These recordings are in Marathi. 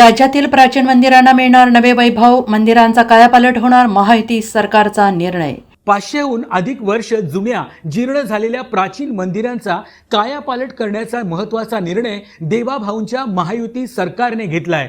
राज्यातील प्राचीन मंदिरांना मिळणार नवे वैभव मंदिरांचा कायापालट होणार महायुती सरकारचा निर्णय. पाचशेहून अधिक वर्ष जुन्या जीर्ण झालेल्या प्राचीन मंदिरांचा कायापालट करण्याचा महत्त्वाचा निर्णय देवाभाऊंच्या महायुती सरकारने घेतलाय.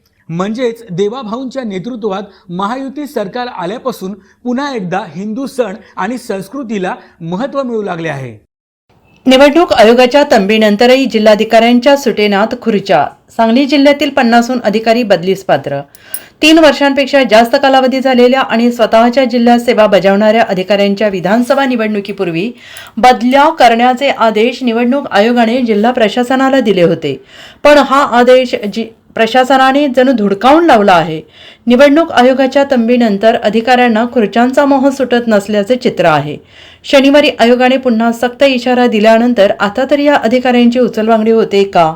म्हणजेच देवाभाऊंच्या नेतृत्वात महायुती सरकार आल्यापासून पुन्हा एकदा हिंदू सण आणि संस्कृतीला महत्त्व मिळू लागले आहे. निवडणूक आयोगाच्या तंबीनंतरही जिल्हाधिकाऱ्यांच्या सुटेनात खुर्च्या. सांगली जिल्ह्यातील पन्नासहून अधिकारी बदलीस पात्र. तीन वर्षांपेक्षा जास्त कालावधी झालेल्या आणि स्वतःच्या जिल्ह्यात सेवा बजावणाऱ्या अधिकाऱ्यांच्या विधानसभा निवडणुकीपूर्वी बदल्या करण्याचे आदेश निवडणूक आयोगाने जिल्हा प्रशासनाला दिले होते. पण हा आदेश जी प्रशासनाने जणू धुडकावून लावला आहे. निवडणूक आयोगाच्या तंबीनंतर अधिकाऱ्यांना खुर्च्यांचा मोह सुटत नसल्याचे चित्र आहे. शनिवारी आयोगाने पुन्हा सक्त इशारा दिल्यानंतर आता तरी या अधिकाऱ्यांची उचलबांगडी होते का?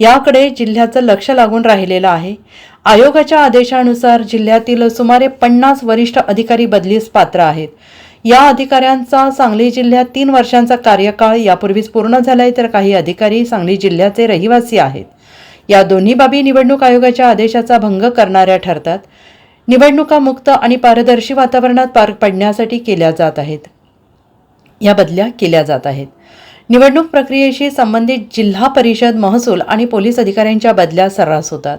याकडे जिल्ह्याचं लक्ष लागून राहिलेलं आहे. आयोगाच्या आदेशानुसार जिल्ह्यातील सुमारे पन्नास वरिष्ठ अधिकारी बदलीस पात्र आहेत. या अधिकाऱ्यांचा सांगली जिल्ह्यात तीन वर्षांचा कार्यकाळ यापूर्वीच पूर्ण झालाय तर काही अधिकारी सांगली जिल्ह्याचे रहिवासी आहेत. या दोन्ही बाबी निवडणूक आयोगाच्या आदेशाचा भंग करणाऱ्या ठरतात. निवडणुका मुक्त आणि पारदर्शी वातावरणात पार पडण्यासाठी केल्या जात आहेत. या बदल्या केल्या जात आहेत. निवडणूक प्रक्रियेशी संबंधित जिल्हा परिषद महसूल आणि पोलीस अधिकाऱ्यांच्या बदल्या सर्रास होतात.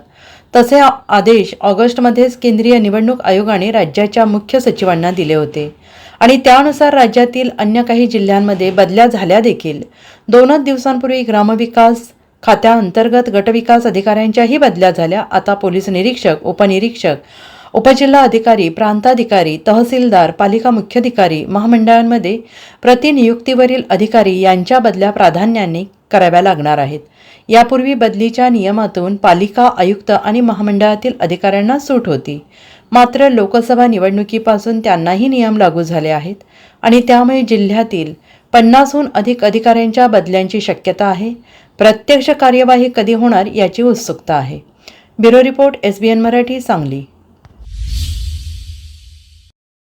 तसे आदेश ऑगस्टमध्येच केंद्रीय निवडणूक आयोगाने राज्याच्या मुख्य सचिवांना दिले होते. आणि त्यानुसार राज्यातील अन्य काही जिल्ह्यांमध्ये बदल्या झाल्या देखील. दोनच दिवसांपूर्वी ग्रामविकास खात्याअंतर्गत गटविकास अधिकाऱ्यांच्याही बदल्या झाल्या. आता पोलीस निरीक्षक उपनिरीक्षक उपजिल्हा अधिकारी प्रांताधिकारी तहसीलदार पालिका मुख्याधिकारी महामंडळांमध्ये प्रतिनियुक्तीवरील अधिकारी यांच्या बदल्या प्राधान्याने कराव्या लागणार आहेत. यापूर्वी बदलीच्या नियमातून पालिका आयुक्त आणि महामंडळातील अधिकाऱ्यांना सूट होती. मात्र लोकसभा निवडणुकीपासून त्यांनाही नियम लागू झाले आहेत आणि त्यामुळे जिल्ह्यातील पन्नासहून अधिक अधिकाऱ्यांच्या बदल्यांची शक्यता आहे. प्रत्यक्ष कार्यवाही कधी होणार याची उत्सुकता आहे. Bureau report S B N Marathi Sangli.